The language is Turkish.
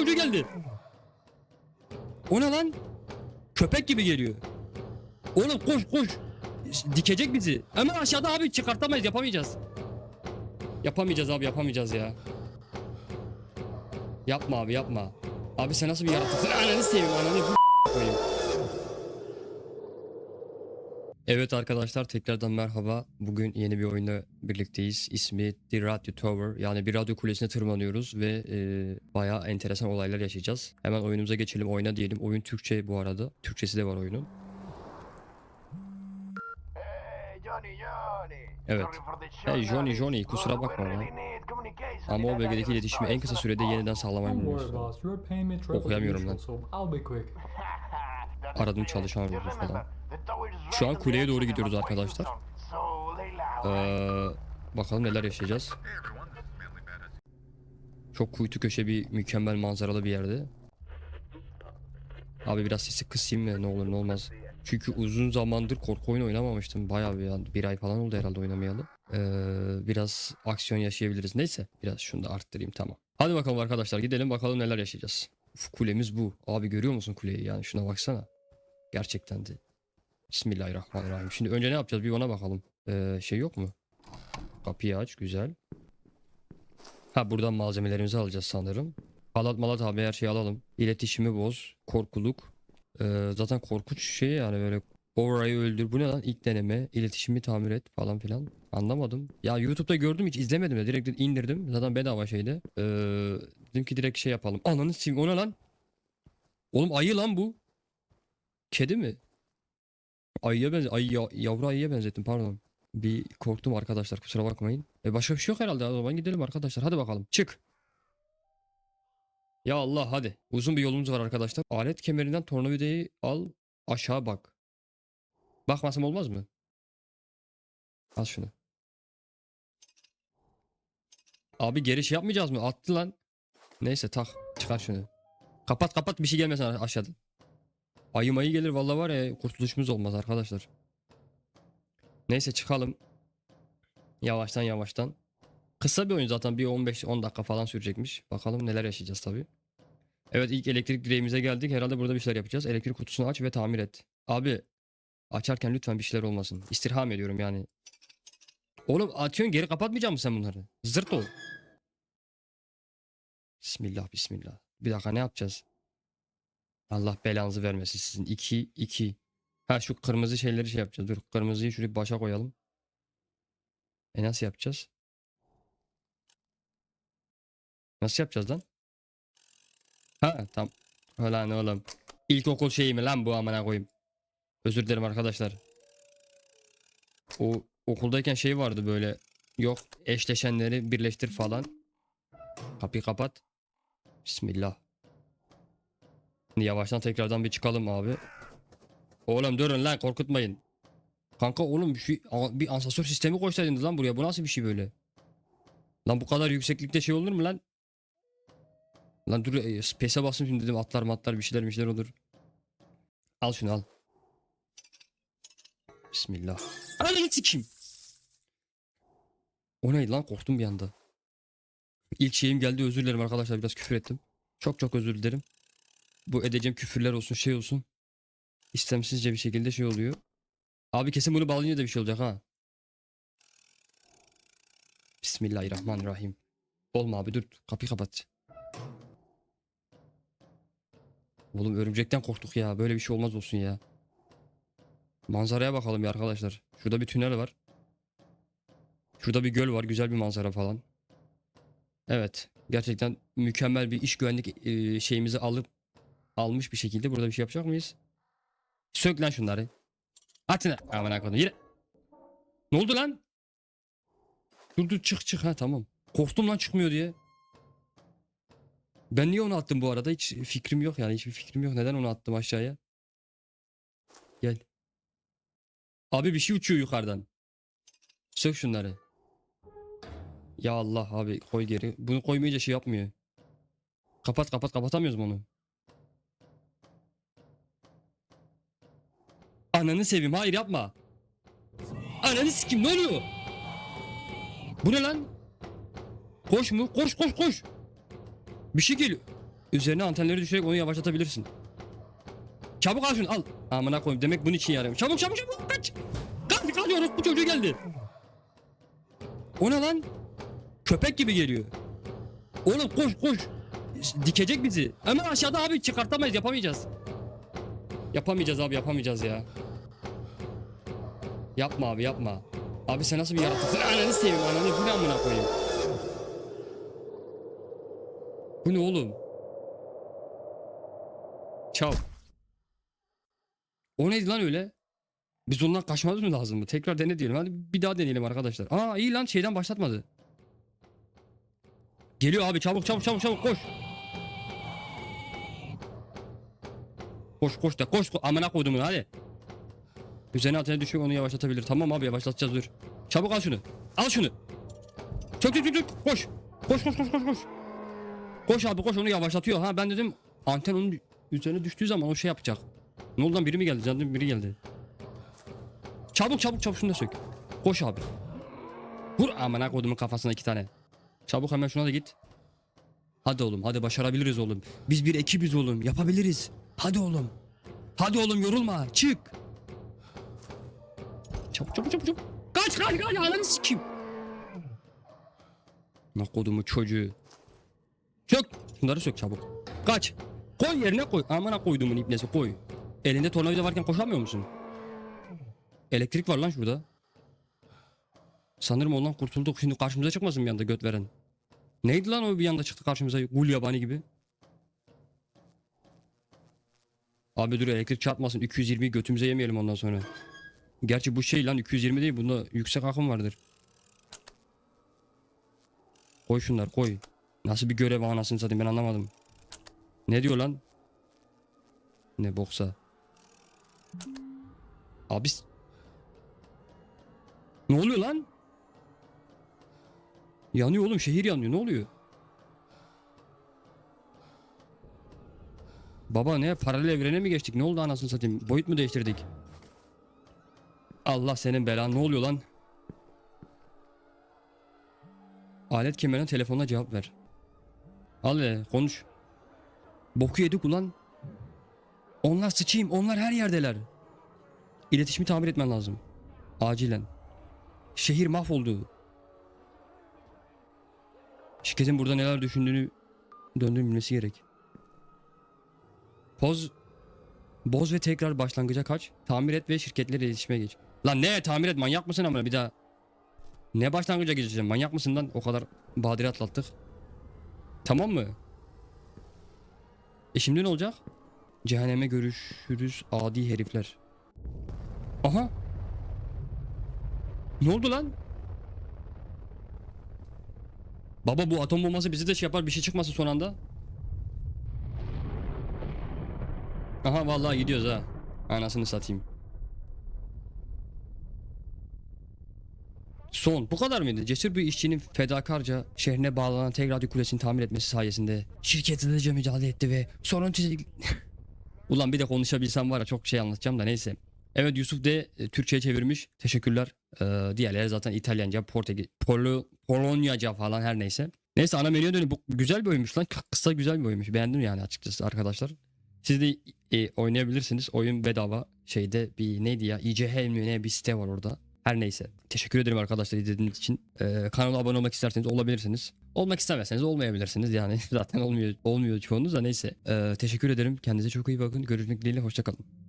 çocuğu geldi. O ne lan? Köpek gibi geliyor. Oğlum koş koş. Dikecek bizi. Hemen aşağıda abi çıkartamayız yapamayacağız. Yapamayacağız abi yapamayacağız ya. Yapma abi yapma. Abi sen nasıl bir yaratıksın? Ananı seveyim ananı. Evet arkadaşlar tekrardan merhaba. Bugün yeni bir oyunda birlikteyiz. İsmi The Radio Tower. Yani bir radyo kulesine tırmanıyoruz ve e, bayağı enteresan olaylar yaşayacağız. Hemen oyunumuza geçelim. Oyna diyelim. Oyun Türkçe bu arada. Türkçesi de var oyunun. Hey Johnny Johnny. Evet. Hey Johnny Johnny kusura bakma lan. Ama o bölgedeki iletişimi en kısa sürede yeniden sağlamayı umuyoruz. Okuyamıyorum lan. Aradım çalışan arıyoruz falan. Şu an kuleye doğru gidiyoruz arkadaşlar. Ee, bakalım neler yaşayacağız. Çok kuytu köşe bir mükemmel manzaralı bir yerde. Abi biraz sesi kısayım mı ne olur ne olmaz. Çünkü uzun zamandır korku oyunu oynamamıştım. Bayağı bir, bir ay falan oldu herhalde oynamayalı. Ee, biraz aksiyon yaşayabiliriz. Neyse biraz şunu da arttırayım tamam. Hadi bakalım arkadaşlar gidelim bakalım neler yaşayacağız. Kulemiz bu. Abi görüyor musun kuleyi yani şuna baksana. Gerçekten de. Bismillahirrahmanirrahim. Şimdi önce ne yapacağız bir ona bakalım. Ee, şey yok mu? Kapıyı aç güzel. Ha buradan malzemelerimizi alacağız sanırım. Halat malat abi her şeyi alalım. İletişimi boz. Korkuluk. Ee, zaten korkunç şey yani böyle Orayı öldür. Bu ne lan? İlk deneme. İletişimi tamir et falan filan. Anlamadım. Ya YouTube'da gördüm hiç izlemedim de. Direkt indirdim. Zaten bedava şeydi. Ee, dedim ki direkt şey yapalım. Ananı sim. O lan? Oğlum ayı lan bu. Kedi mi? Ayıya benz ayı, ya- yavru ayıya benzettim pardon. Bir korktum arkadaşlar kusura bakmayın. E başka bir şey yok herhalde o zaman gidelim arkadaşlar hadi bakalım çık. Ya Allah hadi. Uzun bir yolumuz var arkadaşlar. Alet kemerinden tornavidayı al aşağı bak. Bakmasam olmaz mı? Al şunu. Abi geri şey yapmayacağız mı? Attı lan. Neyse tak. Çıkar şunu. Kapat kapat bir şey gelmesin aşağıdan. Ayı mayı gelir vallahi var ya kurtuluşumuz olmaz arkadaşlar. Neyse çıkalım. Yavaştan yavaştan. Kısa bir oyun zaten bir 15-10 dakika falan sürecekmiş. Bakalım neler yaşayacağız tabii. Evet ilk elektrik direğimize geldik. Herhalde burada bir şeyler yapacağız. Elektrik kutusunu aç ve tamir et. Abi açarken lütfen bir şeyler olmasın. İstirham ediyorum yani. Oğlum atıyorsun geri kapatmayacak mısın sen bunları? Zırt ol. Bismillah bismillah. Bir dakika ne yapacağız? Allah belanızı vermesin sizin. 2 2. Ha şu kırmızı şeyleri şey yapacağız. Dur kırmızıyı şuraya başa koyalım. E nasıl yapacağız? Nasıl yapacağız lan? Ha tam. Ulan oğlum. İlkokul şeyi mi lan bu amına koyayım. Özür dilerim arkadaşlar. O okuldayken şey vardı böyle. Yok eşleşenleri birleştir falan. Kapıyı kapat. Bismillah. Şimdi yavaştan tekrardan bir çıkalım abi. Oğlum durun lan korkutmayın. Kanka oğlum şu bir asansör sistemi koysaydınız lan buraya. Bu nasıl bir şey böyle? Lan bu kadar yükseklikte şey olur mu lan? Lan dur e, space'e bastım şimdi dedim atlar matlar bir şeyler bir şeyler olur. Al şunu al. Bismillah. Ananı sikeyim. O ne lan korktum bir anda. İlk şeyim geldi özür dilerim arkadaşlar biraz küfür ettim. Çok çok özür dilerim. Bu edeceğim küfürler olsun şey olsun. İstemsizce bir şekilde şey oluyor. Abi kesin bunu bağlayınca da bir şey olacak ha. Bismillahirrahmanirrahim. Olma abi dur kapıyı kapat. Oğlum örümcekten korktuk ya. Böyle bir şey olmaz olsun ya. Manzaraya bakalım ya arkadaşlar. Şurada bir tünel var. Şurada bir göl var. Güzel bir manzara falan. Evet. Gerçekten mükemmel bir iş güvenlik e, şeyimizi alıp almış bir şekilde burada bir şey yapacak mıyız? Sök lan şunları. Atın. Aman akıllı. Yine. Ne oldu lan? Dur dur çık çık ha tamam. Korktum lan çıkmıyor diye. Ben niye onu attım bu arada? Hiç fikrim yok yani. Hiçbir fikrim yok. Neden onu attım aşağıya? Gel. Abi bir şey uçuyor yukarıdan. Sök şunları. Ya Allah abi koy geri. Bunu koymayınca şey yapmıyor. Kapat kapat kapatamıyoruz mu onu? Ananı seveyim hayır yapma. Ananı sikim ne oluyor? Bu ne lan? Koş mu? Koş koş koş. Bir şey geliyor. Üzerine antenleri düşürerek onu yavaşlatabilirsin. Çabuk al şunu al. Amına koyayım demek bunun için yarıyor. Çabuk çabuk çabuk kaç. Kaç kalıyoruz bu çocuğu geldi. O ne lan? Köpek gibi geliyor. Oğlum koş koş. Dikecek bizi. Hemen aşağıda abi çıkartamayız yapamayacağız. Yapamayacağız abi yapamayacağız ya. Yapma abi yapma. Abi sen nasıl bir yaratıksın? Ananı seveyim ananı bu ne amına koyayım. Bu ne oğlum? Çav. O neydi lan öyle? Biz ondan kaçmamız mı lazım mı? Tekrar dene diyelim. Hadi bir daha deneyelim arkadaşlar. Aa iyi lan şeyden başlatmadı. Geliyor abi çabuk çabuk çabuk çabuk koş. Koş koş da koş. koş. Amına koydum bunu hadi. Üzerine atene düşüyor onu yavaşlatabilir. Tamam abi yavaşlatacağız dur. Çabuk al şunu. Al şunu. Çök çök çök çök. Koş. Koş koş koş koş koş. Koş abi koş onu yavaşlatıyor. Ha ben dedim anten onun üzerine düştüğü zaman o şey yapacak. Ne oldu lan biri mi geldi? Canım biri geldi. Çabuk çabuk çabuk şunu da sök. Koş abi. Vur amına kodumun kafasına iki tane. Çabuk hemen şuna da git. Hadi oğlum hadi başarabiliriz oğlum. Biz bir ekibiz oğlum yapabiliriz. Hadi oğlum. Hadi oğlum yorulma çık. Çabuk çabuk çabuk çabuk. Kaç kaç kaç ananı sikeyim. Ne kodumu çocuğu. Sök. Şunları sök çabuk. Kaç. Koy yerine koy. Amına koyduğumun ipnesi koy. Elinde tornavida varken koşamıyor musun? Elektrik var lan şurada. Sanırım ondan kurtulduk. Şimdi karşımıza çıkmasın bir anda göt veren. Neydi lan o bir anda çıktı karşımıza gul yabani gibi. Abi dur elektrik çarpmasın 220'yi götümüze yemeyelim ondan sonra. Gerçi bu şey lan 220 değil bunda yüksek akım vardır. Koy şunlar koy. Nasıl bir görev anasını satayım ben anlamadım. Ne diyor lan? Ne boksa. Abi Ne oluyor lan? Yanıyor oğlum şehir yanıyor ne oluyor? Baba ne paralel evrene mi geçtik ne oldu anasını satayım boyut mu değiştirdik? Allah senin belan ne oluyor lan? Alet kemerine telefonla cevap ver. Al hele konuş. Boku yedik ulan. Onlar sıçayım onlar her yerdeler. İletişimi tamir etmen lazım. Acilen. Şehir mahvoldu. Şirketin burada neler düşündüğünü döndüğünü bilmesi gerek. Poz Boz ve tekrar başlangıca kaç. Tamir et ve şirketlerle iletişime geç. Lan ne tamir et manyak mısın amına bir daha. Ne başlangıca geçeceğim manyak mısın lan o kadar badire atlattık. Tamam mı? E şimdi ne olacak? Cehenneme görüşürüz adi herifler. Aha. Ne oldu lan? Baba bu atom bombası bizi de şey yapar bir şey çıkmasın son anda. Aha vallahi gidiyoruz ha. Anasını satayım. Son bu kadar mıydı? Cesur bir işçinin fedakarca şehrine bağlanan tek radyo kulesini tamir etmesi sayesinde şirket hızlıca mücadele etti ve sorun çizik... Ulan bir de konuşabilsem var ya çok şey anlatacağım da neyse. Evet Yusuf de Türkçe'ye çevirmiş. Teşekkürler. Ee, diğerleri zaten İtalyanca, Portekiz, Polo, Polonyaca falan her neyse. Neyse ana menüye dönüp bu güzel bir oyunmuş lan. Kısa güzel bir oyunmuş. Beğendim yani açıkçası arkadaşlar. Siz de e, oynayabilirsiniz. Oyun bedava. Şeyde bir neydi ya? ICH mi ne bir site var orada. Her neyse. Teşekkür ederim arkadaşlar izlediğiniz için. Ee, kanala abone olmak isterseniz olabilirsiniz. Olmak istemezseniz olmayabilirsiniz. Yani zaten olmuyor olmuyor çoğunuz da neyse. Ee, teşekkür ederim. Kendinize çok iyi bakın. Görüşmek dileğiyle. Hoşçakalın.